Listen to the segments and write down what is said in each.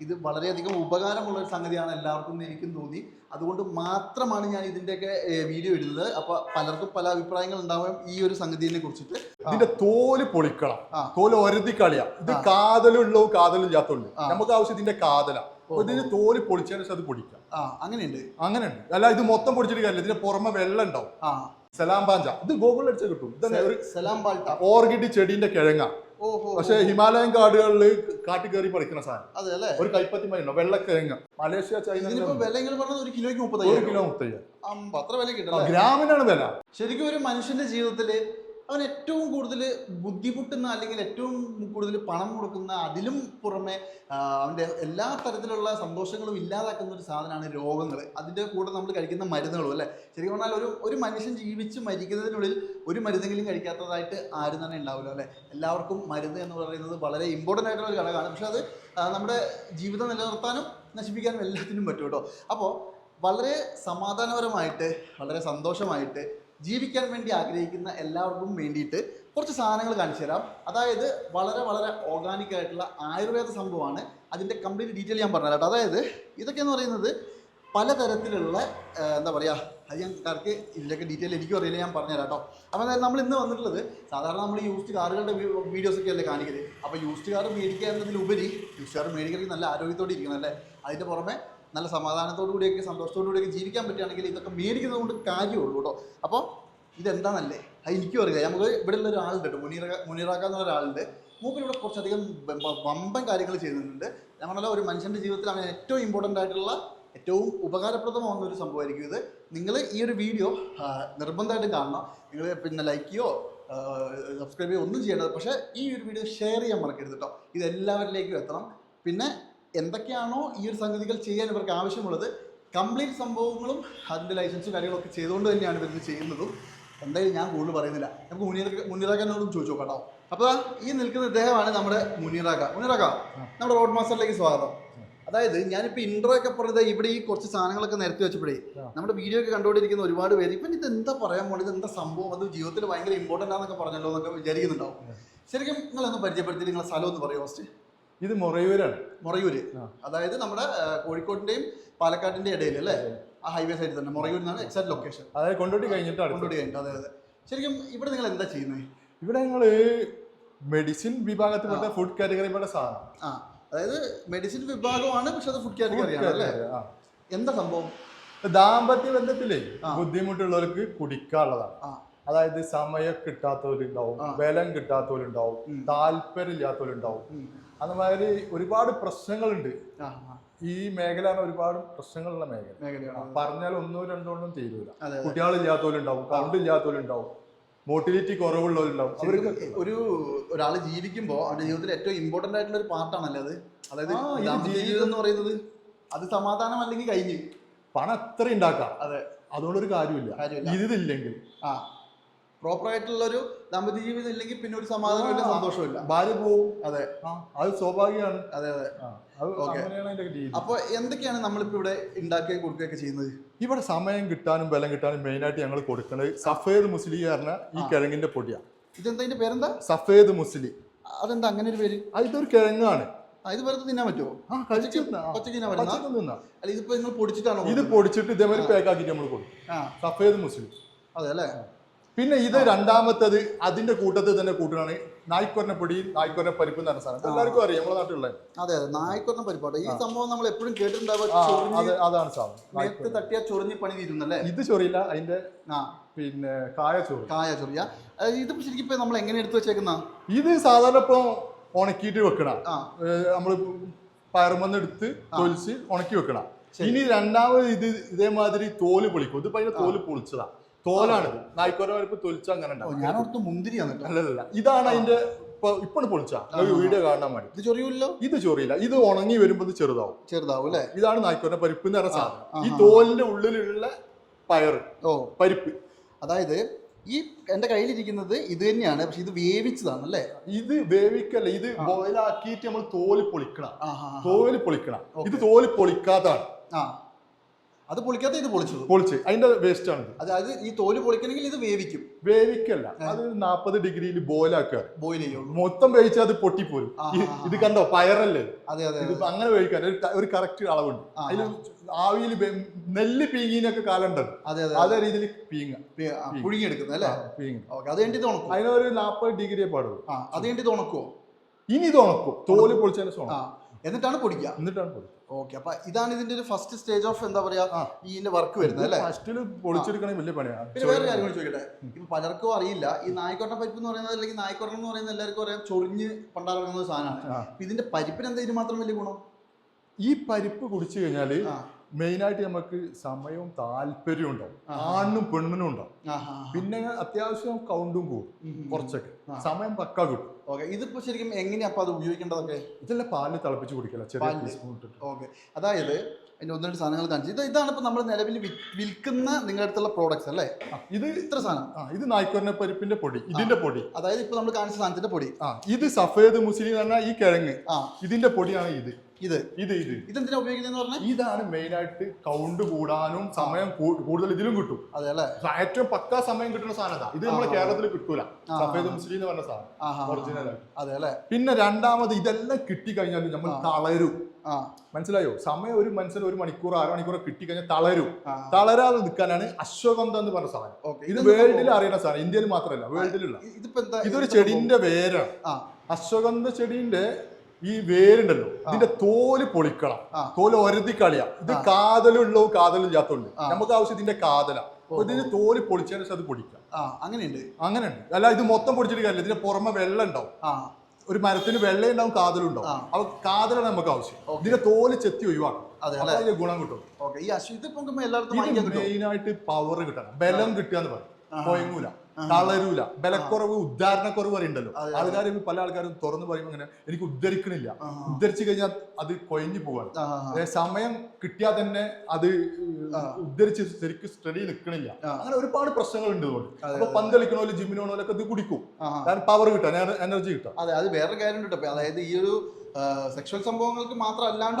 ഇത് വളരെയധികം ഉപകാരമുള്ള ഒരു സംഗതിയാണ് എല്ലാവർക്കും എനിക്കും തോന്നി. അതുകൊണ്ട് മാത്രമാണ് ഞാൻ ഇതിന്റെയൊക്കെ വീഡിയോ ഇടുന്നത്. അപ്പോൾ പലർക്കും പല അഭിപ്രായങ്ങൾ ഉണ്ടാവും ഈ ഒരു സംഗതിയെ കുറിച്ചിട്ട്. ഇതിന്റെ തോൽ പൊളിക്കണം. തോൽ ഒരതി കളിയാ. ഇത്. കാതലുള്ളൂ കാതലും ഇല്ലാത്തുള്ളൂ നമുക്ക് ആവശ്യം ഇതിന്റെ കാതല. ഇതിന്റെ ഇതിന് തോൽ പൊളിച്ചതിന് ശേഷം അത് പൊടിക്കാം. അങ്ങനെയുണ്ട്. അങ്ങനെയുണ്ട്. അല്ല ഇത് മൊത്തം പൊടിച്ചിട്ട് കാര്യമില്ല. ഇതിന്റെ പുറമെ വെള്ളം ഉണ്ടാവും. സലാം പാഞ്ച. ഇത് ഗൂഗിളിൽ അടിച്ചാൽ കിട്ടും. ഓർഗിഡ് ചെടീന്റെ കിഴങ്ങ. പക്ഷെ ഹിമാലയൻ കാടുകളിൽ കാട്ടി കയറി പറിക്കുന്ന സാധനം. അതെ അല്ലേ ഒരു കൈപ്പത്തി മരുന്നോ? വെള്ളക്കിഴങ്ങ. മലേഷ്യ ചൈന ഒരു കിലോയ്ക്ക് മുപ്പത്തയ്യായിരം. കിലോ മുത്തയ്യ അമ്പ അത്ര വില കിട്ടല്ലേ ഗ്രാമിനാണ് വില. ശരിക്കും ഒരു മനുഷ്യന്റെ ജീവിതത്തിൽ അവൻ ഏറ്റവും കൂടുതൽ ബുദ്ധിമുട്ടുന്ന അല്ലെങ്കിൽ ഏറ്റവും കൂടുതൽ പണം കൊടുക്കുന്ന അതിലും പുറമെ അവന്റെ എല്ലാ തരത്തിലുള്ള സന്തോഷങ്ങളും ഇല്ലാതാക്കുന്ന ഒരു സാധനമാണ് രോഗങ്ങൾ. അതിന്റെ കൂടെ നമ്മൾ കഴിക്കുന്ന മരുന്നുകളും അല്ലേ? ശരിക്കും പറഞ്ഞാൽ ഒരു ഒരു മനുഷ്യൻ ജീവിച്ച് മരിക്കുന്നതിനുള്ളിൽ ഒരു മരുന്നെങ്കിലും കഴിക്കാത്തതായിട്ട് ആരും തന്നെ ഉണ്ടാവില്ല അല്ലേ? എല്ലാവർക്കും മരുന്ന് എന്ന് പറയുന്നത് വളരെ ഇമ്പോർട്ടന്റ് ആയിട്ടുള്ള ഒരു ഘടകമാണ്. പക്ഷെ അത് നമ്മുടെ ജീവിതം നിലനിർത്താനും നശിപ്പിക്കാനും എല്ലാത്തിനും പറ്റും കേട്ടോ. അപ്പോൾ വളരെ സമാധാനപരമായിട്ട് വളരെ സന്തോഷമായിട്ട് ജീവിക്കാൻ വേണ്ടി ആഗ്രഹിക്കുന്ന എല്ലാവർക്കും വേണ്ടിയിട്ട് കുറച്ച് സാധനങ്ങൾ കാണിച്ചു തരാം. അതായത് വളരെ വളരെ ഓർഗാനിക് ആയിട്ടുള്ള ആയുർവേദ സംഭവമാണ്. അതിന്റെ കംപ്ലീറ്റ് ഡീറ്റെയിൽ ഞാൻ പറഞ്ഞുതരാം കേട്ടോ. അതായത് ഇതൊക്കെ എന്ന് പറയുന്നത് പലതരത്തിലുള്ള എന്താ പറയുക അത് ഞാൻ കറക്റ്റ് ഇതിന്റെയൊക്കെ ഡീറ്റെയിൽ എനിക്കും അറിയില്ല ഞാൻ പറഞ്ഞുതരാം കേട്ടോ. അപ്പോൾ നമ്മൾ ഇന്ന് വന്നിട്ടുള്ളത് സാധാരണ നമ്മൾ യൂസ്ഡ് കാറുകളുടെ വീഡിയോസൊക്കെ അല്ലേ കാണിക്കുന്നത് അപ്പോൾ യൂസ്ഡ് കാർ മേടിക്കുക എന്നതിലുപരി യൂസ്ഡ് കാർ മേടിക്കണമെങ്കിൽ നല്ല ആരോഗ്യത്തോടെ ഇരിക്കണം അല്ലേ? അതിന്റെ പുറമെ നല്ല സമാധാനത്തോടു കൂടിയൊക്കെ സന്തോഷത്തോടു കൂടിയൊക്കെ ജീവിക്കാൻ പറ്റുകയാണെങ്കിൽ ഇതൊക്കെ മേടിക്കുന്നത് കൊണ്ട് കാര്യമുള്ളൂ കേട്ടോ അപ്പോൾ ഇതെന്താണെന്നല്ലേ അത് എനിക്കും അറിയില്ല. നമുക്ക് ഇവിടെ ഉള്ള ഒരാളുണ്ട് കേട്ടോ മുനീറ മുനീറാക്ക എന്നുള്ള ഒരാളുണ്ട്. മൂപ്പർ ഇവിടെ കുറച്ചധികം വമ്പൻ കാര്യങ്ങൾ ചെയ്യുന്നുണ്ട്. ഞാൻ ഒരു മനുഷ്യന്റെ ജീവിതത്തിൽ അവൻ ഏറ്റവും ഇമ്പോർട്ടന്റ് ആയിട്ടുള്ള ഏറ്റവും ഉപകാരപ്രദമാവുന്ന ഒരു സംഭവമായിരിക്കും ഇത്. നിങ്ങൾ ഈ ഒരു വീഡിയോ നിർബന്ധമായിട്ടും കാണണം. നിങ്ങൾ പിന്നെ ലൈക്ക് ചെയ്യോ സബ്സ്ക്രൈബ് ചെയ്യുകയോ ഒന്നും ചെയ്യേണ്ടത് പക്ഷേ ഈ ഒരു വീഡിയോ ഷെയർ ചെയ്യാൻ മറക്കരുത് കേട്ടോ ഇത് എല്ലാവരിലേക്കും എത്തണം. പിന്നെ എന്തൊക്കെയാണോ ഈ ഒരു സംഗതികൾ ചെയ്യാൻ ഇവർക്ക് ആവശ്യമുള്ളത് കംപ്ലീറ്റ് സംഭവങ്ങളും അതിന്റെ ലൈസൻസും കാര്യങ്ങളൊക്കെ ചെയ്തുകൊണ്ട് തന്നെയാണ് ഇവരിത് ചെയ്യുന്നതും. എന്തായാലും ഞാൻ കൂടുതൽ പറയുന്നില്ല. നമുക്ക് മുനീറ മുനീറാക്കാനോടും ചോദിച്ചു നോക്കാം അപ്പോൾ ഈ നിൽക്കുന്ന ഇദ്ദേഹമാണ് നമ്മുടെ മുനീറാക്ക. മുനീറാക്ക നമ്മുടെ റോഡ് മാസ്റ്ററിലേക്ക് സ്വാഗതം. അതായത് ഞാനിപ്പോൾ ഇൻട്രോ ഒക്കെ പറഞ്ഞത് ഇവിടെ ഈ കുറച്ച് സാധനങ്ങളൊക്കെ നിരത്തി വെച്ചപ്പോഴേ നമ്മുടെ വീഡിയോ ഒക്കെ കണ്ടുകൊണ്ടിരിക്കുന്ന ഒരുപാട് പേര് ഇപ്പം ഇത് എന്താ പറയാൻ ഇത് എന്താ സംഭവം? അത് ജീവിതത്തിൽ ഭയങ്കര ഇമ്പോർട്ടന്റ് ആണെന്നൊക്കെ പറഞ്ഞല്ലോ എന്നൊക്കെ വിചാരിക്കുന്നുണ്ടാവും. ശരിക്കും നിങ്ങളൊന്ന് പരിചയപ്പെടുത്തി നിങ്ങളെ സ്ഥലം ഒന്ന് പറയുമോ ഫസ്റ്റ് ഇത് മൊറയൂരാണ്. മൊറയൂര്. അതായത് നമ്മുടെ കോഴിക്കോടിന്റെയും പാലക്കാടിന്റെ ഇടയിൽ അല്ലേ? ആ ഹൈവേ സൈഡിൽ തന്നെ. മൊറയൂർ എന്നാണ് എക്സാക്ട് ലൊക്കേഷൻ അതായത് കൊണ്ടോട്ടി കഴിഞ്ഞിട്ട് കൊണ്ടോട്ടി കഴിഞ്ഞിട്ട് അതെ അതെ. ശരിക്കും ഇവിടെ നിങ്ങൾ എന്താ ചെയ്യുന്നത് ഇവിടെ നിങ്ങൾ മെഡിസിൻ വിഭാഗത്തിൽപ്പെട്ട ഫുഡ് കാറ്റഗറിപ്പെട്ട സാധനം. ആ. അതായത് മെഡിസിൻ വിഭാഗമാണ് പക്ഷെ അത് ഫുഡ് കാറ്റഗറി കാറ്റഗറിയാണ് അല്ലേ? എന്താ സംഭവം? ദാമ്പത്യ ബന്ധത്തിലേ ബുദ്ധിമുട്ടുള്ളവർക്ക് കുടിക്കാനുള്ളതാണ്. അതായത് സമയം കിട്ടാത്തവരുണ്ടാവും. ബലം കിട്ടാത്തവരുണ്ടാവും. താല്പര്യം ഇല്ലാത്തവരുണ്ടാവും. അതുമാതിരി ഒരുപാട് പ്രശ്നങ്ങളുണ്ട്. ഈ മേഖല ഒരുപാട് പ്രശ്നങ്ങളുള്ള മേഖല. പറഞ്ഞാൽ ഒന്നോ രണ്ടോ ഒന്നും തീരൂല കുട്ടികളില്ലാത്തവരുണ്ടാവും കറണ്ട് ഇല്ലാത്തവരുണ്ടാവും മോട്ടിലിറ്റി കുറവുള്ളവരുണ്ടാവും. അവർക്ക് ഒരു ഒരാൾ ജീവിക്കുമ്പോൾ അവരുടെ ജീവിതത്തിൽ ഏറ്റവും ഇമ്പോർട്ടന്റ് ആയിട്ടുള്ള ഒരു പാർട്ടാണല്ലേ അത്? അതായത് ജീവിതം- എന്ന് പറയുന്നത് അത് സമാധാനം അല്ലെങ്കിൽ കഴിഞ്ഞ്. പണം എത്ര ഉണ്ടാക്കാം. അതെ. അതുകൊണ്ടൊരു കാര്യമില്ല. ഇതില്ലെങ്കിൽ ആ. പ്രോപ്പർ ആയിട്ടുള്ള ഒരു ദാമ്പത്യ ജീവിതം ഇല്ലെങ്കിൽ പിന്നെ ഒരു സമാധാനമില്ല. സന്തോഷമില്ല ഭാര്യ പോവും. അതെ. അത് സ്വാഭാവികമാണ്. അതെ അതെ. അപ്പൊ എന്തൊക്കെയാണ് നമ്മളിപ്പോ ഇവിടെ ഉണ്ടാക്കുകയും കൊടുക്കുകയൊക്കെ ചെയ്യുന്നത്? ഇവിടെ സമയം കിട്ടാനും ബലം കിട്ടാനും മെയിൻ ആയിട്ട് ഞങ്ങൾ കൊടുക്കുന്നത് സഫേദ് മുസ്ലി പറഞ്ഞ ഈ കിഴങ്ങിന്റെ പൊടിയാണ് ഇതെന്താ? ഇതിന്റെ പേരെന്താ? സഫേദ് മുസ്ലി. അതെന്താ? അങ്ങനെ ഒരു പേര്? ഇതൊരു കിഴങ്ങാണ്. ഇത് വെറുതെ തിന്നാൻ പറ്റുമോ. അല്ല ഇതിപ്പോ നിങ്ങൾ പൊടിച്ചിട്ടാണോ ഇത്? പൊടിച്ചിട്ട് ഇതേമാതിരി പാക്ക് ആക്കിയിട്ട് നമ്മൾ കൊടുക്കും. സഫേദ് മുസ്ലി. അതെ അല്ലേ? പിന്നെ ഇത് രണ്ടാമത്തത് അതിന്റെ കൂട്ടത്തിൽ തന്നെ കൂട്ടുകയാണ് നായ്ക്കൊരന പൊടി നായ്ക്കൊരന പരിപ്പ് എന്ന് പറഞ്ഞ സാധനം. എല്ലാവർക്കും അറിയാം നമ്മുടെ നാട്ടിലുള്ള. അതെ അതെ. നായ്ക്കൊന്ന പരിപാടി ഈ സംഭവം നമ്മൾ എപ്പോഴും കേട്ടിട്ടുണ്ടാവുക അതാണ് സാധനം. നായ്ക്കൊരന. തട്ടിയാ ചൊറിഞ്ഞ് പണി തീരുന്നല്ലേ? ഇത് ചൊറിയില്ല അതിന്റെ ആ. പിന്നെ കായ ചൊറി. കായ ചൊറിയ. ഇത് ശരിക്കും ഇപ്പൊ നമ്മൾ എങ്ങനെ എടുത്തു വെച്ചേക്കുന്ന? ഇത് സാധാരണ ഇപ്പൊ ഉണക്കിയിട്ട് വെക്കണ. നമ്മൾ പയറുമെന്ന് എടുത്ത് തൊലിച്ച് ഉണക്കി വെക്കണം. ഇനി രണ്ടാമത് ഇത് ഇതേമാതിരി തോൽ പൊളിക്കും. ഇത് അതിന്റെ തോൽ പൊളിച്ചതാ. തോലാണിത് നായ്ക്കോര വരപ്പ് തൊലിച്ച അങ്ങനെ ഞാനോർത്ത് മുന്തിരി ഞാൻ ഓർത്ത് മുന്തിരിയാണ് അല്ലല്ല ഇതാണ് അതിന്റെ ഇപ്പൊ ഇപ്പൊ പൊളിച്ച. വീഡിയോ കാണാൻ വേണ്ടി. ഇത് ചൊറിയില്ലോ ഇത് ചൊറിയില്ല. ഇത് ഉണങ്ങി വരുമ്പോ ഇത് ചെറുതാവും. ചെറുതാവും അല്ലേ? ഇതാണ് നായ്ക്കോരന്റെ പരിപ്പ് എന്ന് പറഞ്ഞ സാധനം. ഈ തോലിന്റെ ഉള്ളിലുള്ള പയർ ഓ. പരിപ്പ്. അതായത് ഈ എന്റെ കയ്യിലിരിക്കുന്നത് ഇത് തന്നെയാണ്. പക്ഷെ ഇത് വേവിച്ചതാണ് അല്ലേ ഇത് വേവിക്കല്ല. ഇത് ബോയിലാക്കിയിട്ട് നമ്മൾ തോൽ പൊളിക്കണം. തോൽ പൊളിക്കണം. ഇത് തോൽ പൊളിക്കാത്തതാണ്. അത് പൊളിക്കാത്ത ഇത് പൊളിച്ചത്. പൊളിച്ച്. അതിന്റെ വേസ്റ്റ് ആണ് അതായത് ഈ തോൽ പൊളിക്കണമെങ്കിൽ ഇത് വേവിക്കും. വേവിക്കല്ല. അത് നാപ്പത് ഡിഗ്രിയിൽ ബോയിലാക്കുക. ബോയിൽ ചെയ്യും മൊത്തം വേവിച്ചാൽ അത് പൊട്ടിപ്പോരും. ഇത് കണ്ടോ? പയറല്ലേ? അതെ അതെ ഇത് അങ്ങനെ വേവിക്കാൻ ഒരു കറക്റ്റ് അളവുണ്ട്. അതിൽ ആവിയിൽ നെല്ല് പീങ്ങിനൊക്കെ കാലുണ്ടത് അതെ അതെ അതേ രീതിയിൽ പീങ്ങ. പുഴുങ്ങിയെടുക്കുന്ന പുഴുങ്ങിയെടുക്കുന്നത് അല്ലേ? പീങ്ങ. ഓക്കെ അത് ഇത് ഉണക്കും? അതിനൊരു നാപ്പത് ഡിഗ്രിയെ പാടുള്ളൂ. അത് കഴിഞ്ഞിട്ട് ഇത് ഉണക്കുവോ? ഇനി ഇത് ഉണക്കും. തോൽ പൊളിച്ചതിന് ഉണക്കും. എന്നിട്ടാണ് പൊടിക്കുക. എന്നിട്ടാണ് പൊടിക്കുക. ഓക്കെ അപ്പൊ ഇതാണ് ഇതിന്റെ ഒരു ഫസ്റ്റ് സ്റ്റേജ് ഓഫ് എന്താ പറയാ ഇതിന്റെ വർക്ക് വരുന്നത് അല്ലേ? ഫസ്റ്റിൽ പൊളിച്ചെടുക്കണേ വലിയ പണിയാണ് പിന്നെ വേറെ കാര്യം കൂടി ചോദിക്കട്ടെ? ഇപ്പൊ പലർക്കും അറിയില്ല ഈ നായ്ക്കോട്ട പരിപ്പ് എന്ന് പറയുന്നത് അല്ലെങ്കിൽ നായ്ക്കോട്ടം എന്ന് പറയുന്നത് എല്ലാവർക്കും അറിയാം ചൊറിഞ്ഞ് പണ്ടാറങ്ങുന്ന ഒരു സാധനമാണ്. ഇതിന്റെ പരിപ്പിന് എന്താ ഇതിന് മാത്രം വലിയ ഗുണം? ഈ പരിപ്പ് കുടിച്ചു കഴിഞ്ഞാൽ മെയിൻ മെയിനായിട്ട് നമുക്ക് സമയവും താല്പര്യവും ഉണ്ടാവും. ആണും ആണിനും പെണ്ണിനും ഉണ്ടാവും. പിന്നെ അത്യാവശ്യം കൗണ്ടും കൂടും. കുറച്ചൊക്കെ. സമയം പക്ക കിട്ടും. ഓക്കെ ഇതിപ്പോ ശരിക്കും എങ്ങനെയാ അപ്പൊ അത് ഉപയോഗിക്കേണ്ടതൊക്കെ? ഇതെല്ലാം പാലിൽ തിളപ്പിച്ച് കുടിക്കല ചെറിയ ഓക്കെ അതായത് അതിന്റെ ഒന്ന് രണ്ട് സാധനങ്ങൾ കാണിച്ചു. ഇത് ഇതാണ് ഇപ്പൊ നമ്മൾ നിലവിൽ വിൽക്കുന്ന നിങ്ങളുടെ അടുത്തുള്ള പ്രോഡക്ട്സ് അല്ലേ? ഇത് ഇത്ര സാധനം. ആ ഇത് നായ്ക്കൊരന പരിപ്പിന്റെ പൊടി ഇതിന്റെ പൊടി. അതായത് ഇപ്പൊ നമ്മൾ കാണിച്ച സാധനത്തിന്റെ പൊടി. ആ ഇത് സഫേദ് മുസ്ലിം എന്ന് പറഞ്ഞാൽ ഈ കിഴങ്ങ്. ആ. ഇതിന്റെ പൊടിയാണ് ഇത്. ഇത്. ഇത് ഇത്. ഇതെന്തിനാ ഉപയോഗിക്കുന്നതെന്ന് പറഞ്ഞാൽ ഇതാണ് മെയിൻ ആയിട്ട് കൗണ്ട് കൂടാനും സമയം കൂടുതൽ ഇതിലും കിട്ടും. അതെ അല്ലേ? ഏറ്റവും പക്കാ സമയം കിട്ടുന്ന സാധനം ഇത്. നമ്മുടെ കേരളത്തിൽ കിട്ടൂല. സഫേദ് മുസ്ലിം എന്ന് പറഞ്ഞ സാധനം. ഒറിജിനൽ അതെ അല്ലേ? പിന്നെ രണ്ടാമത് ഇതെല്ലാം കിട്ടിക്കഴിഞ്ഞാൽ നമ്മൾ. തളരും. മനസ്സിലായോ? സമയം ഒരു മനുഷ്യന് ഒരു മണിക്കൂർ അര മണിക്കൂർ കിട്ടിക്കഴിഞ്ഞാൽ തളരും. തളരാതെ നിൽക്കാനാണ് അശ്വഗന്ധ എന്ന് പറഞ്ഞ സാധനം. ഇത് വേൾഡിൽ അറിയുന്ന സാധനം. ഇന്ത്യയിൽ മാത്രമല്ല വേൾഡിലുള്ള. ഇതിപ്പോ എന്താ ഇതൊരു ചെടിന്റെ വേരാണ്. അശ്വഗന്ധ ചെടിന്റെ ഈ വേരുണ്ടല്ലോ ഇതിന്റെ തോൽ പൊളിക്കണം. തോൽ ഒരതി കളിയാ. ഇത് കാതലുള്ളോ കാതലും കാതലില്ലാത്തുള്ളൂ നമുക്ക് ആവശ്യം ഇതിന്റെ കാതല. ഇതിന്റെ ഇതിന് തോൽ പൊളിച്ചതിന് ശേഷം അത് പൊടിക്കാം. അങ്ങനെയുണ്ട്. അങ്ങനെയുണ്ട്. അങ്ങനെ ഉണ്ട് അല്ല ഇത് മൊത്തം പൊടിച്ചിട്ട് കാര്യമില്ല. ഇതിന്റെ പുറമെ വെള്ളം ഉണ്ടാവും. ഒരു മരത്തിന് വെള്ളം ഉണ്ടാവും കാതലും ഉണ്ടാവും. അപ്പൊ കാതലാണ് നമുക്ക് ആവശ്യം. ഇതിന്റെ തോൽ ചെത്തി ഒഴിവാക്കും അതിന്റെ ഗുണം കിട്ടും. ഈ അശ്വതി എല്ലായിടത്തും ഇത് കിട്ടും പവർ കിട്ടണം. ബലം കിട്ടുക എന്ന് പറയും. കൊയങ്ങൂല. തളരൂല. ബലക്കുറവ് ഉദ്ധാരണക്കുറവ് പറയുണ്ടല്ലോ. ആൾക്കാർ പല ആൾക്കാരും തുറന്നു പറയുമ്പോൾ ഇങ്ങനെ എനിക്ക് ഉദ്ധരിക്കണില്ല. ഉദ്ധരിച്ചു കഴിഞ്ഞാൽ അത് കൊഴിഞ്ഞു പോവാണ്. സമയം കിട്ടിയാൽ തന്നെ അത്. ഉദ്ധരിച്ച് ശരിക്കും സ്റ്റഡി നിൽക്കണില്ല അങ്ങനെ ഒരുപാട് പ്രശ്നങ്ങൾ ഉണ്ട് ഇതുകൊണ്ട് അപ്പൊ പന്ത് കളിക്കണോ ജിമ്മിനോണോലൊക്കെ ഇത് കുടിക്കും. കാരണം പവർ കിട്ടാൻ എനർജി കിട്ടാം അതെ അത് വേറെ കാര്യം കിട്ടും. അതായത് ഈ ഒരു സെക്ഷൽ സംഭവങ്ങൾക്ക് മാത്രം അല്ലാണ്ട്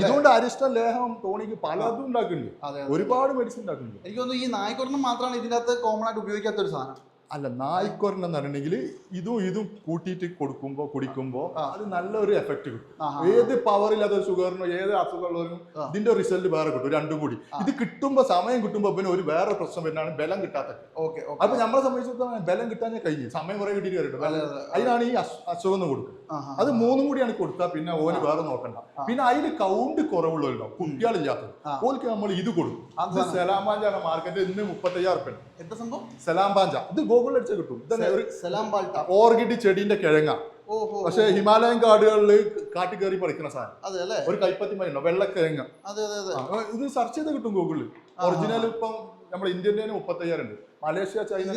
ഇതുകൊണ്ട് അരിഷ്ട ലേഹം തോണിക്ക് പലതും ഉണ്ടാക്കുന്നുണ്ട്. ഒരുപാട് മെഡിസിൻ ഉണ്ടാക്കുന്നുണ്ട്. എനിക്ക് തോന്നുന്നു ഈ നായ്ക്കൊരെണ്ണം മാത്രമാണ് ഇതിനകത്ത് കോമൺ ആയിട്ട് ഉപയോഗിക്കാത്ത ഒരു സാധനം. അല്ല നായ്ക്കൊരെണ്ണം എന്ന് പറഞ്ഞിട്ടുണ്ടെങ്കിൽ ഇതും ഇതും കൂട്ടിയിട്ട് കൊടുക്കുമ്പോൾ കുടിക്കുമ്പോൾ അത് നല്ലൊരു എഫക്റ്റ് കിട്ടും. ഏത് പവർ ഇല്ലാത്ത ഷുഗറിനോ ഏത് അസുഖമുള്ളവരും ഇതിന്റെ റിസൾട്ട് വേറെ കിട്ടും രണ്ടും കൂടി. ഇത് കിട്ടുമ്പോൾ സമയം കിട്ടുമ്പോൾ പിന്നെ ഒരു വേറെ പ്രശ്നം വരുന്നതാണ് ബലം കിട്ടാത്തത്. ഓക്കെ അപ്പൊ നമ്മളെ സംബന്ധിച്ചിടത്തോളം ബലം കിട്ടാൻ കഴിഞ്ഞു. സമയം കുറെ കിട്ടിയിട്ട് വരട്ടെ. അതെ, അതെ. അതിനാണ് ഈ അസു- അസുഖം കൊടുക്കുന്നത്. കൊടുക്കുക അത് മൂന്നും കൂടിയാണ് കൊടുത്താൽ പിന്നെ ഓന് വേറെ നോക്കണ്ട. പിന്നെ അതിൽ കൗണ്ട് കുറവുള്ളവരുണ്ടോ? കുട്ടികളില്ലാത്തത്. ഓൽക്ക് നമ്മൾ ഇത് കൊടുക്കും. അത് ഇത് സെലാമ്പാഞ്ചാണ് മാർക്കറ്റ് ഇന്ന് മുപ്പത്തയ്യായിരം റുപ്യ എന്താ സംഭവം? സെലാമ്പാഞ്ച ഇത് ഗൂഗിളിൽ അടിച്ചാൽ കിട്ടും. ഇതന്നെ ഒരു സലാം ബാൾട്ട ഓർക്കിഡ് ചെടിന്റെ കിഴങ്ങ. ഓഹോ പക്ഷേ ഹിമാലയൻ കാടുകളിൽ കാട്ടി കയറി പറിക്കുന്ന സാധനം. അതെ അല്ലേ? ഒരു കൈപ്പത്തി മരുന്നോ വെള്ളക്കിഴങ്ങ്. അതെ അതെ അതെ. ഇത് സെർച്ച് ചെയ്ത് കിട്ടും ഗൂഗിളിൽ ഒറിജിനൽ ഇപ്പം നമ്മുടെ ഇന്ത്യന്റെ മുപ്പത്തയ്യായിരം ഉണ്ട് മലേഷ്യ ചൈന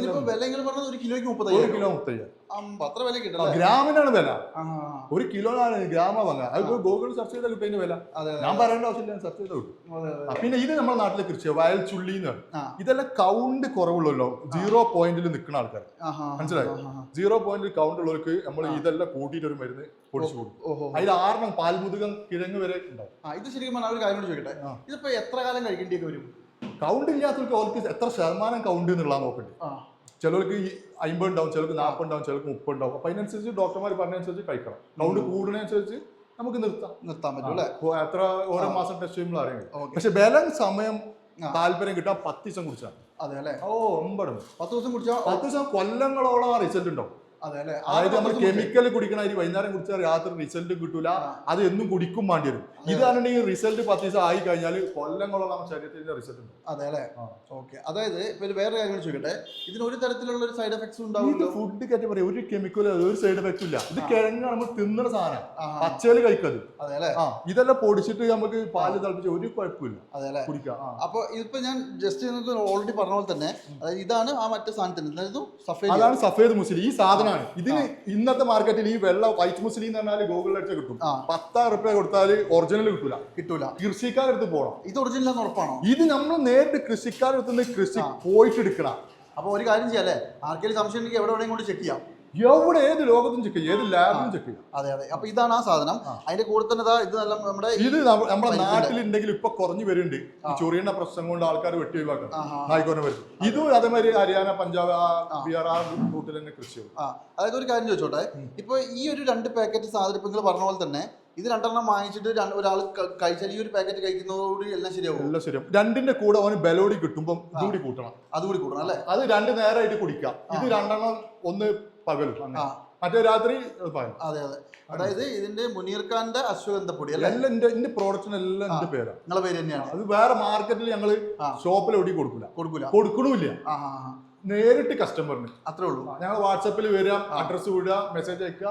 ഒരു കിലോയ്ക്ക് ഒരു കിലോ മുപ്പത്തയ്യായിരം. ഗ്രാമിനാണ് വില. ഒരു കിലോനാണ് ഗ്രാമ വാങ്ങുക അത് ഗൂഗിൾ സെർച്ച് ചെയ്താൽ കിട്ടും വില. ഞാൻ പറയേണ്ട ആവശ്യമില്ല സെർച്ച് ചെയ്താൽ കിട്ടും. പിന്നെ ഇത് നമ്മുടെ നാട്ടിലെ കൃഷി വയൽ ചുള്ളി എന്ന് പറയും. ഇതെല്ലാം കൗണ്ട് കുറവുള്ളല്ലോ. സീറോ പോയിന്റിൽ നിൽക്കുന്ന ആൾക്കാർ മനസ്സിലായി. സീറോ പോയിന്റിൽ കൗണ്ട് ഉള്ളവർക്ക് നമ്മൾ ഇതെല്ലാം കൂട്ടിയിട്ട് ഒരു മരുന്ന് പൊടിച്ചു കൊടുക്കും. അതിൽ ആറെണ്ണം പാൽമുതുകം കിഴങ്ങ് വരെ ഉണ്ടാവും. ഇത് ശരിക്കും പറഞ്ഞാൽ ഒരു കാര്യം കൂടി ചോദിക്കട്ടെ? ഇതിപ്പോ എത്ര കാലം കഴിക്കേണ്ടിയൊക്കെ വരും? കൗണ്ട് ഇല്ലാത്തവർക്ക് അവർക്ക് എത്ര ശതമാനം കൗണ്ട് എന്നുള്ള നോക്കണ്ടേ ചിലർക്ക് ഈ അമ്പത് ഉണ്ടാവും ചിലർക്ക് നാൽപ്പത് ഉണ്ടാവും ചിലർക്ക് മുപ്പത് ഉണ്ടാവും. അപ്പൊ അതിനനുസരിച്ച് ഡോക്ടർമാർ പറഞ്ഞനുസരിച്ച് കഴിക്കണം. കൗണ്ട് കൂടുന്നതനുസരിച്ച് നമുക്ക് നിർത്താം. നിർത്താൻ പറ്റും അല്ലേ? എത്ര ഓരോ മാസം ടെസ്റ്റ് ചെയ്യുമ്പോൾ അറിയാം പക്ഷെ ബലം സമയം. താല്പര്യം കിട്ടാൻ പത്ത് ദിവസം കുടിച്ചാൽ അതെ അല്ലേ? ഓ ഒമ്പത് പത്ത് ദിവസം കുടിച്ചാൽ പത്ത് ദിവസം കൊല്ലങ്ങളോളം ആ റിസൾട്ട് ഉണ്ടാവും. അതായത് നമ്മൾ കെമിക്കൽ കുടിക്കണ അരി വൈകുന്നേരം കുടിച്ചാൽ രാത്രി റിസൾട്ട് കിട്ടൂല. അത് എന്നും കുടിക്കും വേണ്ടി വരും. ഇതാണെങ്കിൽ റിസൾട്ട് പത്ത് ദിവസം ആയി കഴിഞ്ഞാൽ കൊല്ലങ്ങളുള്ള നമ്മുടെ ശരീരത്തിന്റെ റിസൾട്ട് ഉണ്ട്. അതെ അല്ലേ? ഓക്കെ അതായത് ഇപ്പൊ വേറെ കാര്യം ചോദിക്കട്ടെ? ഇതിന് ഒരു തരത്തിലുള്ള ഒരു സൈഡ് എഫക്ട്സ് ഉണ്ടാവും ഫുഡ് കയറ്റി പറയാം. ഒരു കെമിക്കൽ ഒരു സൈഡ് എഫക്ട് ഇല്ല. ഇത് കിഴങ്ങ് നമ്മൾ തിന്നണ സാധനം. പച്ചയിൽ കഴിക്കത് അതെ അല്ലെ? ആ. ഇതെല്ലാം പൊടിച്ചിട്ട് നമുക്ക് പാൽ തിളപ്പിച്ച് ഒരു കുഴപ്പമില്ല. അതെ അല്ലെ? കുടിക്കാം. അപ്പൊ ഇതിപ്പോ ഞാൻ ജസ്റ്റ് ഓൾറെഡി പറഞ്ഞ പോലെ തന്നെ. അതായത് ഇതാണ് ആ മറ്റേ സാധനത്തിന് അതാണ് സഫേദ് മുസ്ലിം. ഈ സാധനമാണ് ഇതിന് ഇന്നത്തെ മാർക്കറ്റിൽ ഈ വെള്ള വൈറ്റ് മുസ്ലിം എന്ന് പറഞ്ഞാൽ ഗൂഗിളിൽ അടിച്ചാൽ കിട്ടും. പത്താറ് റുപ്യ കൊടുത്താൽ ഒറിജിനൽ കിട്ടൂല. കിട്ടൂല. കൃഷിക്കാരെടുത്ത് പോകണം ഇത് ഒറിജിനൽ ഉറപ്പാണോ? ഇത് നമ്മൾ നേരിട്ട് കൃഷിക്കാരെടുത്ത് കൃഷി പോയിട്ട് എടുക്കണം അപ്പൊ ഒരു കാര്യം ചെയ്യാം അല്ലേ? ആർക്കെങ്കിലും സംശയം ഉണ്ടെങ്കിൽ എവിടെ വേണമെങ്കിൽ കൊണ്ട് ചെക്ക് ചെയ്യാം. എവിടെ ഏത് ലോകത്തും ചെക്ക് ചെയ്യും ഏത് ലാബിലും ചെക്ക് ചെയ്യും. അതെ അതെ. അപ്പൊ ഇതാണ് ആ സാധനം. അതിന്റെ കൂടെ തന്നെ ഇത് നല്ല നമ്മുടെ ഇത് നമ്മുടെ. നാട്ടിലുണ്ടെങ്കിൽ ഇപ്പൊ കുറഞ്ഞു വരുന്നുണ്ട്. ചൊറിയുന്ന പ്രശ്നം കൊണ്ട് ആൾക്കാർ വെട്ടി ഒഴിവാക്കണം. നായിക്കോനെ വരും ഇതും അതേമാതിരി ഹരിയാന പഞ്ചാബ് ആ. ബീഹാർ ആ റൂട്ടിൽ തന്നെ കൃഷി ചെയ്യും. അതായത് ഒരു കാര്യം ചോദിച്ചോട്ടെ. ഇപ്പൊ ഈ ഒരു രണ്ട് പാക്കറ്റ് സാധനം ഇപ്പൊ നിങ്ങൾ പറഞ്ഞ പോലെ തന്നെ ഇത് രണ്ടെണ്ണം വാങ്ങിച്ചിട്ട് ഒരാൾ കഴിച്ചാൽ ഈ ഒരു പാക്കറ്റ് കഴിക്കുന്നതോടുകൂടി എല്ലാം ശരിയാവും. എല്ലാം ശരിയാവും. രണ്ടിന്റെ കൂടെ അവന് ബലോടി കിട്ടുമ്പോൾ ഇതുകൂടി കൂട്ടണം. അതുകൂടി കൂട്ടണം അല്ലേ? അത് രണ്ട് നേരമായിട്ട് കുടിക്കാം. ഇത് രണ്ടെണ്ണം ഒന്ന് ആ. മറ്റേ രാത്രി അത് അതെ അതെ. അതായത് ഇതിന്റെ മുനീർ ഖാന്റെ അശ്വഗന്ധപ്പൊടി എല്ലാം എന്റെ എന്റെ പ്രോഡക്റ്റിന് എല്ലാം എന്റെ പേരാണ് നിങ്ങളെ പേര് തന്നെയാണ്. അത് വേറെ മാർക്കറ്റിൽ ഞങ്ങൾ ഷോപ്പിൽ എവിടെ കൊടുക്കില്ല കൊടുക്കൂല. കൊടുക്കണമില്ല. നേരിട്ട് കസ്റ്റമറിന് അത്രേ ഉള്ളൂ. ഞങ്ങൾ വാട്സാപ്പിൽ വരിക അഡ്രസ് വിടുക മെസ്സേജ് അയക്കുക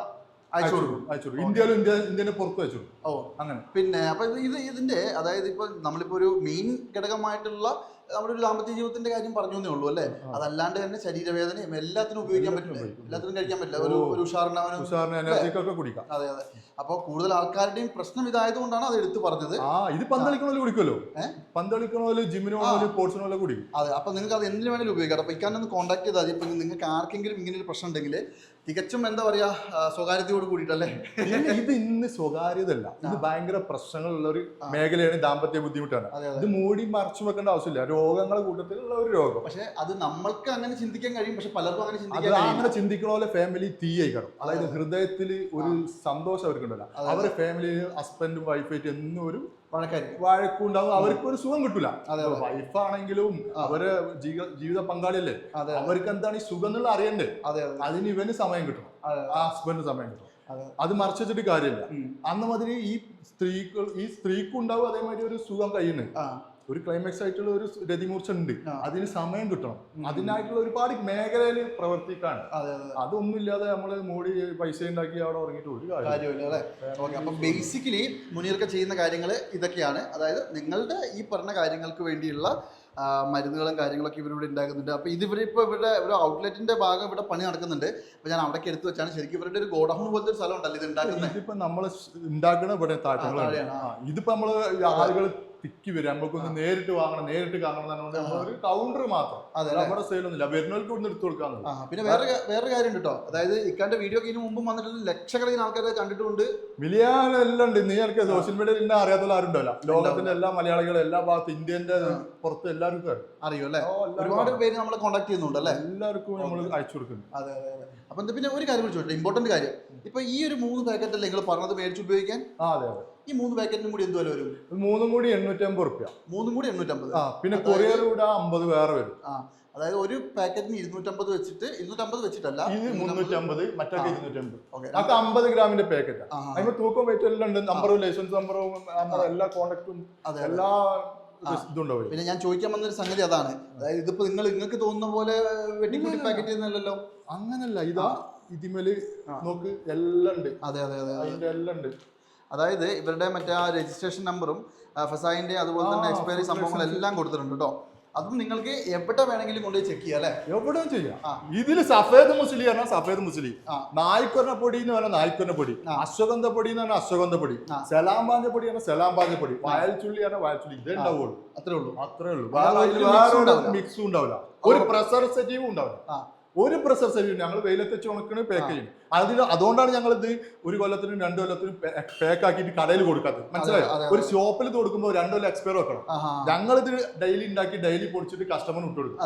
അയച്ചു കൊടുക്കും. അയച്ചു കൊടുക്കും. ഇന്ത്യയിലും ഇന്ത്യ ഇന്ത്യന് പുറത്ത് അയച്ചു കൊടുക്കും. ഓ. അങ്ങനെ. പിന്നെ അപ്പൊ ഇത് ഇതിന്റെ അതായത് ഇപ്പൊ നമ്മളിപ്പോ ഒരു മെയിൻ ഘടകമായിട്ടുള്ള നമ്മുടെ ഒരു ദാമ്പത്യ ജീവിതത്തിന്റെ കാര്യം പറഞ്ഞു എന്നേ ഉള്ളൂ അല്ലേ? അതല്ലാണ്ട് തന്നെ ശരീരവേദനയും എല്ലാത്തിനും ഉപയോഗിക്കാൻ പറ്റില്ല. എല്ലാത്തിനും കഴിക്കാൻ പറ്റില്ല? ഒരു ഒരു ഉഷാറിനവനും ഉഷാറിന് കുടിക്കാം. അതെ അതെ. അപ്പോൾ കൂടുതൽ ആൾക്കാരുടെയും പ്രശ്നം ഇതായത് കൊണ്ടാണ് അത് എടുത്തു പറഞ്ഞത്. ആ ഇത് പന്തളിക്കണോൽ കുടിക്കുമല്ലോ പന്തളിക്കണോ പന്തളിക്കണോൽ ജിമ്മിന് പോകുന്നോൽ സ്പോർട്സിന് പോലെ കുടിക്കും. അതെ അപ്പൊ നിങ്ങൾക്ക് അത് എന്തിനു വേണമെങ്കിലും ഉപയോഗിക്കാം. അപ്പൊ ഇക്കാനെ ഒന്ന് കോൺടാക്ട് ചെയ്താൽ മതി നിങ്ങൾക്ക് ആർക്കെങ്കിലും ഇങ്ങനെ ഒരു പ്രശ്നം ഉണ്ടെങ്കിൽ തികച്ചും എന്താ പറയാ സ്വകാര്യതയോട് കൂടിയിട്ടല്ലേ? ഇത് ഇന്ന് സ്വകാര്യതല്ല ഇത് ഭയങ്കര പ്രശ്നങ്ങളുള്ള ഒരു മേഖലയാണ് ദാമ്പത്യ ബുദ്ധിമുട്ടാണ്. ഇത് മൂടി മറച്ചു വെക്കേണ്ട ആവശ്യമില്ല. രോഗങ്ങളുടെ കൂട്ടത്തിലുള്ള ഒരു രോഗം. പക്ഷെ അത് നമ്മൾക്ക് അങ്ങനെ ചിന്തിക്കാൻ കഴിയും. പക്ഷെ പലർക്കും അങ്ങനെ ചിന്തിക്കാൻ അങ്ങനെ ചിന്തിക്കണ പോലെ ഫാമിലി തീ ആയിക്കണം അതായത് ഹൃദയത്തിൽ ഒരു സന്തോഷം അവർക്കുണ്ടല്ലോ. അവരുടെ അവരെ ഫാമിലി ഹസ്ബൻഡും വൈഫായിട്ട് എന്നും ഒരു വഴക്കായിരിക്കും വഴക്കുണ്ടാവും. അവർക്ക് ഒരു സുഖം കിട്ടൂല. വൈഫ് ആണെങ്കിലും വൈഫാണെങ്കിലും അവരെ ജീവിത പങ്കാളിയല്ലേ? അവർക്ക് എന്താണ് ഈ സുഖം എന്നുള്ള അറിയണ്ടേ? അതെ അതെ. അതിന് ഇവന് സമയം കിട്ടും ആ ഹസ്ബൻഡ് സമയം കിട്ടും അത്. മറച്ചു വെച്ചിട്ട് കാര്യമില്ല. അന്ന് മാതിരി ഈ സ്ത്രീകൾ ഈ സ്ത്രീക്കുണ്ടാവും അതേമാതിരി ഒരു സുഖം കഴിയുന്നത് ഒരു ക്ലൈമാക്സ് ആയിട്ടുള്ള ഒരു രതിമൂർച്ച ഉണ്ട് അതിന് സമയം കിട്ടണം. അതിനായിട്ടുള്ള ഒരുപാട് മേഖലയിൽ പ്രവർത്തിക്കാണ്. അതൊന്നും ഇല്ലാതെ അതൊന്നുമില്ലാതെ നമ്മൾ മൂടി പൈസ ഉണ്ടാക്കി അവിടെ ഉറങ്ങിയിട്ട് ഒരു കാര്യം കാര്യമില്ല അല്ലേ? ഓക്കെ അപ്പം ബേസിക്കലി മുനീർക്ക ചെയ്യുന്ന കാര്യങ്ങൾ ഇതൊക്കെയാണ്. അതായത് നിങ്ങളുടെ ഈ പറഞ്ഞ കാര്യങ്ങൾക്ക് വേണ്ടിയുള്ള മരുന്നുകളും കാര്യങ്ങളൊക്കെ ഇവരിവിടെ ഉണ്ടാക്കുന്നുണ്ട്. അപ്പോൾ ഇതിവിടെ ഇപ്പൊ ഇപ്പോൾ ഇവരുടെ ഒരു ഔട്ട്ലെറ്റിന്റെ ഭാഗം ഇവിടെ പണി നടക്കുന്നുണ്ട്. അപ്പോൾ ഞാൻ അവിടേക്ക് എടുത്തു വെച്ചാണ് ശരിക്കും ഇവരുടെ ഒരു ഗോഡൗൺ പോലത്തെ ഒരു സ്ഥലം ഉണ്ടല്ലോ ഇത് ഉണ്ടാക്കുന്നത്. ഇതിപ്പോ നമ്മൾ ഉണ്ടാക്കണ ഇവിടെ താഴെ താഴെയാണ്. ഇതിപ്പോ നമ്മൾ ആളുകൾ തിക്കി വരും. നമുക്കൊന്ന് നേരിട്ട് വാങ്ങണം നേരിട്ട് കാണണം ഒരു കൗണ്ടർ മാത്രം. നമ്മുടെ സെയിലൊന്നുമില്ല വരുന്നവർക്ക് ഇവിടുന്ന് എടുത്തു കൊടുക്കാന്ന് പിന്നെ വേറെ വേറെ കാര്യം ഉണ്ട് കേട്ടോ അതായത് ഇക്കാന്റെ വീഡിയോ ഇതിന് മുമ്പും വന്നിട്ട് ലക്ഷക്കണക്കിന് ആൾക്കാരെ കണ്ടിട്ടുണ്ട്. മിലിയാനെല്ലാം ഉണ്ട്. നീ എനിക്ക് സോഷ്യൽ മീഡിയയിൽ ഇന്ന അറിയാത്തുള്ള ആരും ഉണ്ടാവില്ല ലോകത്തിന്റെ എല്ലാ മലയാളികളും എല്ലാ ഭാഗത്തും ഇന്ത്യന്റെ പുറത്ത് എല്ലാവർക്കും അറിയും. അല്ലേ? ഒരുപാട് പേര് നമ്മളെ കോൺടാക്ട് ചെയ്യുന്നുണ്ട് അല്ലേ? എല്ലാവർക്കും നമ്മൾ അയച്ചു കൊടുക്കുന്നു അതെ അതെ അതെ. അപ്പം പിന്നെ ഒരു കാര്യം ചോദിച്ചോട്ടെ. ഇമ്പോർട്ടന്റ് കാര്യം. ഇപ്പൊ ഈ ഒരു മൂന്ന് പാക്കറ്റ് അല്ലേ നിങ്ങൾ പറഞ്ഞത് മേടിച്ച് ഉപയോഗിക്കാൻ? അതെ അതെ. ഈ മൂന്ന് പാക്കറ്റിനും കൂടി എന്ത് വില വരും? മൂന്നും കൂടി എണ്ണൂറ്റി അമ്പത് റുപ്യ. മൂന്നും കൂടി എണ്ണൂറ്റമ്പത്. ആ പിന്നെ കൊറിയർ കൂടെ അമ്പത് വേറെ വരും. ആ അതായത് ഒരു പാക്കറ്റിന് ഇരുന്നൂറ്റമ്പത് വെച്ചിട്ട് ഇരുന്നൂറ്റമ്പത് വെച്ചിട്ടല്ല ഇത് മുന്നൂറ്റി അമ്പത് മറ്റൊക്കെ ഇരുന്നൂറ്റമ്പത്. ഓക്കെ. അതൊക്കെ അമ്പത് ഗ്രാമിന്റെ ആ. അതിന് തൂക്കം വെയിറ്റ് എല്ലാം ഉണ്ട് നമ്പറും ലൈസൻസ് നമ്പറും എല്ലാ കോണ്ടാക്റ്റും അതെ അതെ. എല്ലാ ഇതുണ്ടാവും പിന്നെ ഞാൻ ചോദിക്കാൻ വന്നൊരു സംഗതി അതാണ്. അതായത് ഇതിപ്പോ നിങ്ങൾ നിങ്ങൾക്ക് തോന്നുന്ന പോലെ വെട്ടിക്കുട്ടി പാക്കറ്റ് ചെയ്യുന്നല്ലോ അങ്ങനല്ല ഇതാ ഇതിമേൽ നോക്ക് എല്ലാം ഉണ്ട്. അതെ അതെ അതെ അതെ. അതിന്റെ എല്ലാം ഉണ്ട്. അതായത് ഇവരുടെ മറ്റേ ആ രജിസ്ട്രേഷൻ നമ്പറും ഫസായിന്റെ അതുപോലെ തന്നെ എക്സ്പയറി സംഭവങ്ങളെല്ലാം കൊടുത്തിട്ടുണ്ട് കേട്ടോ. അതും നിങ്ങൾക്ക് എവിടെ വേണമെങ്കിലും കൊണ്ടുപോയി ചെക്ക് ചെയ്യാം അല്ലേ? എവിടെയും ചെയ്യാം. ഇതിൽ ഇതിൽ സഫേദ് മുസ്ലി പറഞ്ഞാൽ സഫേദ് മുസ്ലി. നായ്ക്കൊരണ പൊടി എന്ന് പറഞ്ഞാൽ നായ്ക്കൊരണ പൊടി അശ്വഗന്ധ പൊടി എന്ന് പറഞ്ഞാൽ അശ്വഗന്ധ പൊടി സലാം പാഞ്ഞ പൊടി പറഞ്ഞാൽ പാഞ്ഞ പൊടി വയൽച്ചുള്ളി പറഞ്ഞാൽ വയൽച്ചുള്ളി. ഇതേ ഉണ്ടാവുള്ളൂ. അത്രേ ഉള്ളൂ. അത്രേ ഉള്ളൂ. വേറെ. മിക്സും ഉണ്ടാവില്ല. ഒരു പ്രസർസേറ്റീവും ഉണ്ടാവില്ല. ഒരു പ്രസർസേറ്റീവ് ഞങ്ങൾ വെയിലത്ത് വെച്ച് ഉണക്കണ് പാക്ക് ചെയ്യും. അതിൽ അതുകൊണ്ടാണ് ഞങ്ങൾ ഇത് ഒരു കൊല്ലത്തിനും രണ്ട് കൊല്ലത്തിനും പാക്ക് ആക്കിയിട്ട് കടയിൽ കൊടുക്കാത്തത്. മനസ്സിലായോ. ഒരു ഷോപ്പിൽ ഇത് കൊടുക്കുമ്പോൾ രണ്ട് കൊല്ലം എക്സ്പയർ വെക്കണം. ഞങ്ങൾ ഇത് ഡെയിലി ഉണ്ടാക്കി ഡെയിലി പൊടിച്ചിട്ട് കസ്റ്റമറിന് ഇട്ട് കൊടുക്കും.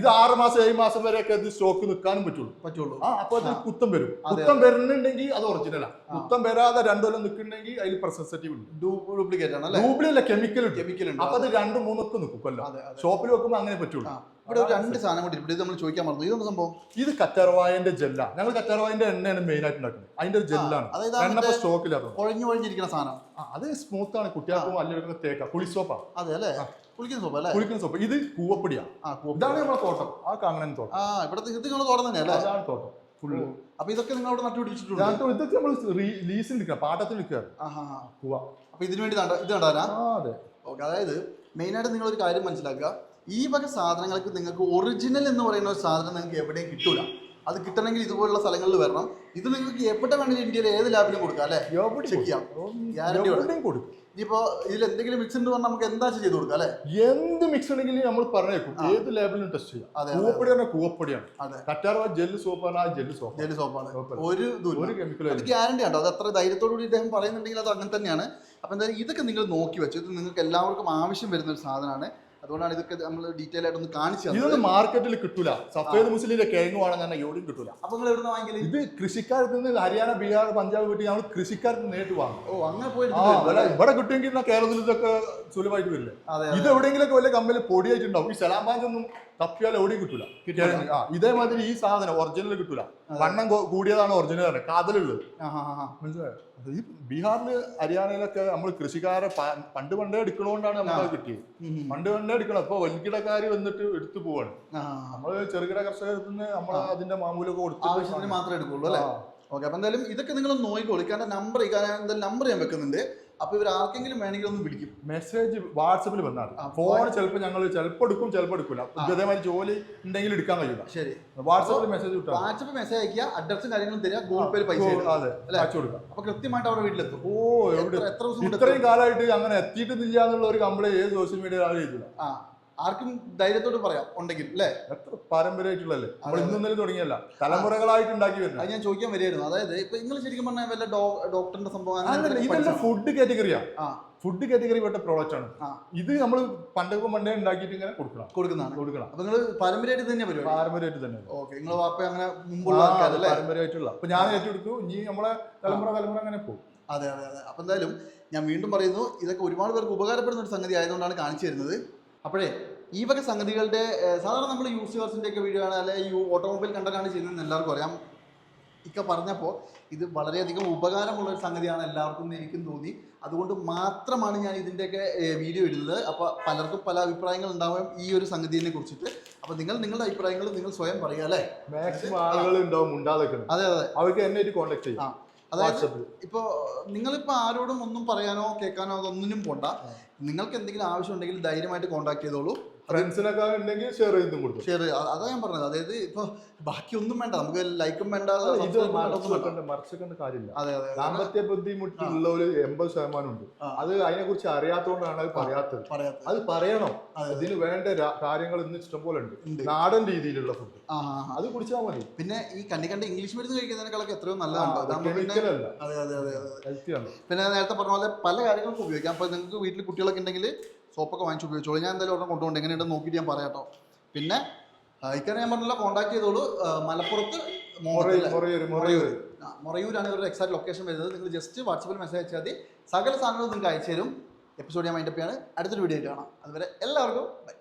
ഇത് ആറ് മാസം ഏഴ് മാസം വരെയൊക്കെ ഇത് സ്റ്റോക്ക് നിൽക്കാനും പറ്റുള്ളൂ. പറ്റുള്ളൂ. ആ അപ്പൊ അതിന് കുത്തം വരും. കുത്തം വരുന്നുണ്ടെങ്കിൽ അത് ഒറിജിനലാണ് കുത്തം വരാതെ രണ്ടു കൊല്ലം നിൽക്കുന്നുണ്ടെങ്കിൽ അതിൽ പ്രസൻസേറ്റീവ് ഉണ്ട്. ഡ്യൂപ്ലിക്കേറ്റ് ആണ് ഡ്യൂപ്ലി അല്ല കെമിക്കൽ ഉണ്ട്. കെമിക്കൽ ഉണ്ട് അപ്പൊ അത്. രണ്ടും മൂന്നൊക്കെ നിൽക്കും കൊല്ലം. ഷോപ്പിൽ വെക്കുമ്പോൾ അങ്ങനെ പറ്റുള്ളൂ. ഇവിടെ ഒരു രണ്ട് സാധനം കൂടി ഇവിടെ നമ്മൾ ചോദിക്കാൻ മറന്നു. ഇതൊന്നും സംഭവം? ഇത് കറ്റാർവായന്റെ ജെല്ല. ഞങ്ങൾ കറ്റാർവായന്റെ എണ്ണയാണ് മെയിൻ ആയിട്ട് ഉണ്ടാക്കുന്നത്. അതിന്റെ ജെല്ലാണ്. അതായത് എണ്ണ സ്റ്റോക്കിലാണ് കുഴഞ്ഞു കുഴഞ്ഞിരിക്കുന്ന സാധനം. അത് സ്മൂത്ത് ആണ്. കുട്ടികൾക്കും അല്ലെങ്കിൽ തേക്ക. കുളിസോപ്പാണ് അതെ അല്ലേ? കുളിക്കുന്ന സോപ്പ് അല്ലേ? കുളിക്കുന്ന സോപ്പ് ഇത് കൂവപ്പടിയാ. ആ കൂപ്പ്. ഇതാണ് നമ്മളെ തോട്ടം. ആ കാണുന്ന തോട്ടം. ആ ഇവിടത്തെ ഇത് നിങ്ങൾ തോട്ടം തന്നെ അല്ലേ അതാണ് തോട്ടം. ഫുള്ള് അപ്പൊ ഇതൊക്കെ നിങ്ങൾ അവിടെ നട്ടുപിടിച്ചിട്ടുണ്ട് ഇതൊക്കെ നമ്മൾ ലീസിൽ നിൽക്കുക പാട്ടത്തിൽ നിൽക്കുക കൂവ. അപ്പൊ ഇതിനു വേണ്ടി ഇത് കണ്ടാ അതെ. ഓക്കെ അതായത് മെയിനായിട്ട് നിങ്ങൾ ഒരു കാര്യം മനസ്സിലാക്കുക. ഈ വക സാധനങ്ങൾക്ക് നിങ്ങൾക്ക് ഒറിജിനൽ എന്ന് പറയുന്ന ഒരു സാധനം നിങ്ങൾക്ക് എവിടെയും കിട്ടൂല. അത് കിട്ടണമെങ്കിൽ ഇതുപോലുള്ള സ്ഥലങ്ങളിൽ വരണം. ഇത് നിങ്ങൾക്ക് എവിടെ വേണമെങ്കിലും ഇന്ത്യയിൽ ഏത് ലാബിലും കൊടുക്കാം അല്ലേ? ചെക്ക് ചെയ്യാം. ഗ്യാരണ്ടിയോടെ കൊടുക്കും. ഇനിയിപ്പോ ഇതിൽ എന്തെങ്കിലും മിക്സ് ഉണ്ട് പറഞ്ഞാൽ നമുക്ക് എന്താ ചെയ്ത് കൊടുക്കാം അല്ലെ? എന്ത് മിക്സ് ഉണ്ടെങ്കിലും നമ്മൾ പറഞ്ഞേക്കും. ഏത് ലേബലും ടെസ്റ്റ് ചെയ്യാം. കൂവപ്പൊടി പറഞ്ഞാൽ കൂവപ്പൊടിയാണ് അതെ. കറ്റാർവാ ജെല്ല് സോപ്പ് പറഞ്ഞാൽ ജെല്ല് സോപ്പ് ജെൽ സോപ്പാണ് ഒരു ഒരു കെമിക്കലും ഗ്യാരണ്ടി ആണോ. അത് അത്ര ധൈര്യത്തോടു കൂടി ഇദ്ദേഹം പറയുന്നുണ്ടെങ്കിൽ അത് അങ്ങനെ തന്നെയാണ്. അപ്പൊ എന്തായാലും ഇതൊക്കെ നിങ്ങൾ നോക്കി വെച്ചു. ഇത് നിങ്ങൾക്ക് എല്ലാവർക്കും ആവശ്യം വരുന്ന ഒരു സാധനമാണ്. അതുകൊണ്ടാണ് ഇതൊക്കെ നമ്മൾ ഡീറ്റെയിൽ ആയിട്ട് ഒന്ന് കാണിച്ചു തന്നത്. ഇതൊന്നും മാർക്കറ്റിൽ കിട്ടൂല. സഫേദ് മുസ്ലിന്റെ കിഴങ്ങ് വേണമെന്ന് തന്നെ എവിടെയും കിട്ടൂല. അപ്പൊ നിങ്ങൾ എവിടെ വാങ്ങിക്കൽ? ഇത് കൃഷിക്കാർക്ക് നിന്ന് ഹരിയാന ബീഹാർ പഞ്ചാബ് വീട്ടിൽ നമ്മൾ കൃഷിക്കാർക്ക് നേരിട്ട് വാങ്ങും. ഓ അങ്ങനെ പോയിട്ട് ആ ഇവിടെ ഇവിടെ കിട്ടുമെങ്കിൽ എന്നാ കേരളത്തിൽ ഇതൊക്കെ സുലഭമായിട്ട് വരില്ലേ? അതെ ഇത് എവിടെയെങ്കിലൊക്കെ വല്ല കമ്പനി പൊടിയായിട്ടുണ്ടാവും. ഈ സലാം പാഞ്ചൊന്നും തപ്പിയാൽ എവിടെയും കിട്ടൂല. കിട്ടിയാൽ ആ ഇതേമാതിരി ഈ സാധനം ഒറിജിനൽ കിട്ടൂല. വണ്ണം കൂടിയതാണ് ഒറിജിനൽ ആണ് കാതലുള്ളത്. മനസ്സിലായോ? ഈ ബീഹാറിൽ ഹരിയാനയിലൊക്കെ നമ്മൾ കൃഷിക്കാരെ പണ്ട് പണ്ടേ എടുക്കണോണ്ടാണ് നമുക്ക് കിട്ടിയത്. പണ്ട് പണ്ടേ എടുക്കണം. അപ്പൊ വൻകിടക്കാര് വന്നിട്ട് എടുത്തു പോവാണ്. നമ്മൾ നമ്മൾ ചെറുകിട നിന്ന് നമ്മൾ അതിന്റെ മാമൂലൊക്കെ കൊടുത്തു മാത്രമേ എടുക്കുള്ളൂ അല്ലേ. ഓക്കെ അപ്പൊ എന്തായാലും ഇതൊക്കെ നിങ്ങൾ നോക്കിക്കോളൂ. കാരണം നമ്പർ എന്തായാലും നമ്പർ ഞാൻ വെക്കുന്നുണ്ട്. അപ്പൊ ഇവർ ആർക്കെങ്കിലും വേണമെങ്കിൽ ഒന്ന് വിളിക്കും. മെസ്സേജ് വാട്സപ്പിൽ വന്നാൽ ഫോൺ ചിലപ്പോൾ ഞങ്ങൾ ചിലപ്പോൾ എടുക്കും ചിലപ്പോൾ എടുക്കില്ല ഇതേമാതിരി ജോലി ഉണ്ടെങ്കിൽ എടുക്കാൻ കഴിയില്ല ശരി. വാട്സപ്പിൽ മെസ്സേജ് വിട്ടാൽ വാട്സപ്പ് മെസ്സേജ് അയക്കുക അഡ്രസ്സും കാര്യങ്ങളും തരിക ഗൂഗിൾ പേയിൽ പൈസ ഇടുക. അതെ അയച്ചു കൊടുക്കാം. അപ്പൊ കൃത്യമായിട്ട് അവരുടെ വീട്ടിലെത്തും. ഓ എവിടെ? എത്ര- ദിവസം ഇത്രയും കാലമായിട്ട് അങ്ങനെ എത്തിയിട്ടില്ല എന്നുള്ള ഒരു കംപ്ലൈന്റ് ഏത് സോഷ്യൽ മീഡിയ ആരും ചെയ്തില്ല ആ. ആർക്കും ധൈര്യത്തോട് പറയാം ഉണ്ടെങ്കിൽ അല്ലേ? എത്ര പാരമ്പര്യമായിട്ടുള്ളല്ലേ നമ്മൾ ഇന്നും ഇന്നലെ തുടങ്ങിയല്ല തലമുറകളായിട്ട് ഉണ്ടാക്കി വരുന്നത്. അത് ഞാൻ ചോദിക്കാൻ വരികയായിരുന്നു. അതായത് ഇപ്പൊ നിങ്ങൾ ശരിക്കും പറഞ്ഞാൽ വല്ല ഡോക്ടറിന്റെ സംഭവം? ഫുഡ് കാറ്റഗറിയാ ആ. ഫുഡ് കാറ്റഗറി പെട്ട പ്രോഡക്റ്റ് ആണ്. ഇത് നമ്മൾ പണ്ടൊക്കെ പണ്ടേ ഉണ്ടാക്കിയിട്ട് ഇങ്ങനെ കൊടുക്കണം. കൊടുക്കുന്നതാണ്. കൊടുക്കണം. അപ്പൊ നിങ്ങൾ പാരമ്പര്യമായിട്ട് തന്നെ വരും പാരമ്പര്യമായിട്ട് തന്നെ. ഓക്കെ നിങ്ങൾ വാപ്പ അങ്ങനെ മുമ്പുള്ള പാരമ്പര്യമായിട്ടുള്ള. അപ്പൊ ഞാൻ ഏറ്റെടുത്തു ഇനി നമ്മളെ തലമുറ തലമുറ അങ്ങനെ പോകും. അതെ അതെ അതെ. അപ്പം എന്തായാലും ഞാൻ വീണ്ടും പറയുന്നു ഇതൊക്കെ ഒരുപാട് പേർക്ക് ഉപകാരപ്പെടുന്ന ഒരു സംഗതി ആയതുകൊണ്ടാണ് കാണിച്ചു തരുന്നത്. അപ്പോഴേ ഈ വക സംഗതികളുടെ സാധാരണ നമ്മൾ യൂസ് ഒക്കെ വീഡിയോ ആണ് അല്ലെങ്കിൽ ഈ ഓട്ടോമൊബൈൽ കണ്ടന്റാണ് ചെയ്യുന്നതെന്ന് എല്ലാവർക്കും അറിയാം. ഇക്ക പറഞ്ഞപ്പോൾ ഇത് വളരെയധികം ഉപകാരമുള്ള ഒരു സംഗതിയാണ് എല്ലാവർക്കും എനിക്കും തോന്നി. അതുകൊണ്ട് മാത്രമാണ് ഞാൻ ഇതിന്റെയൊക്കെ വീഡിയോ ഇടുന്നത്. അപ്പോൾ പലർക്കും പല അഭിപ്രായങ്ങൾ ഉണ്ടാവും ഈ ഒരു സംഗതിയെ കുറിച്ചിട്ട്. അപ്പോൾ നിങ്ങൾ നിങ്ങളുടെ അഭിപ്രായങ്ങൾ നിങ്ങൾ സ്വയം പറയുക അല്ലേ? മാക്സിമം ആളുകൾ ഉണ്ടാവും അതെ അതെ. അവർക്ക് എന്നെ ഒരു കോൺടാക്ട് ചെയ്യാം. അതായത് ഇപ്പോൾ നിങ്ങളിപ്പോൾ ആരോടും ഒന്നും പറയാനോ കേൾക്കാനോ അതൊന്നിനും പോണ്ട. നിങ്ങൾക്ക് എന്തെങ്കിലും ആവശ്യം ഉണ്ടെങ്കിൽ ധൈര്യമായിട്ട് കോൺടാക്ട് ചെയ്തോളൂ. ഫ്രണ്ട്സിനൊക്കെ ഉണ്ടെങ്കിൽ ഷെയർ ചെയ്തും കൊടുക്കും. ഷെയർ അതാ ഞാൻ പറഞ്ഞത്. അതായത് ഇപ്പൊ ബാക്കിയൊന്നും വേണ്ട. നമുക്ക് ലൈക്കും വേണ്ട ഇത് subscribe വേണ്ട, മറച്ചു ഒന്നും വേണ്ട. വെക്കേണ്ട മറച്ചു വെക്കേണ്ട കാര്യമില്ല. ദാമ്പത്യ ബുദ്ധിമുട്ടുള്ള ഒരു എൺപത് ശതമാനം ഉണ്ട്. അത് അതിനെ കുറിച്ച് അറിയാത്തതുകൊണ്ടാണ് അത് പറയാത്തത്. അത് പറയണം. ഇതിന് വേണ്ട കാര്യങ്ങൾ ഇന്ന് ഇഷ്ടംപോലെ ഉണ്ട്. നാടൻ രീതിയിലുള്ള ഫുഡ്. അത് കുടിച്ചാൽ മതി. പിന്നെ ഈ കണ്ണി കണ്ട് ഇംഗ്ലീഷ് മരുന്ന് കഴിക്കുന്നതിനേക്കാളൊക്കെ എത്രയോ നല്ലതാണ് പിന്നെ നേരത്തെ പറഞ്ഞ പോലെ പല കാര്യങ്ങൾക്കും ഉപയോഗിക്കാം. അപ്പൊ നിങ്ങൾക്ക് വീട്ടിൽ കുട്ടികളൊക്കെ ഉണ്ടെങ്കിൽ സോപ്പൊക്കെ വാങ്ങിച്ച് ഉപയോഗിച്ചോളൂ. ഞാൻ എന്തായാലും ഒരെണ്ണം കൊണ്ടുപോകണ്ട. എങ്ങനെയുണ്ടെന്ന് നോക്കിയിട്ട് ഞാൻ പറയാട്ടോ പിന്നെ ഇക്കാര്യം ഞാൻ പറഞ്ഞല്ലോ കോൺടാക്ട് ചെയ്തോളൂ. മലപ്പുറത്ത് മുറയൂർ മൊറയൂരാണ് ഇവരുടെ എക്സാക്ട് ലൊക്കേഷൻ വരുന്നത്. നിങ്ങൾ ജസ്റ്റ് വാട്സപ്പിൽ മെസ്സേജ് അയച്ചാൽ മതി. സകല സാധനങ്ങളും നിങ്ങൾക്ക് അയച്ചു തരും. എപ്പിസോഡ് ഞാൻ മൈൻഡപ്പ് ചെയ്യാണ്. അടുത്തൊരു വീഡിയോ ആയിട്ട് കാണാം. അതുവരെ എല്ലാവർക്കും ബൈ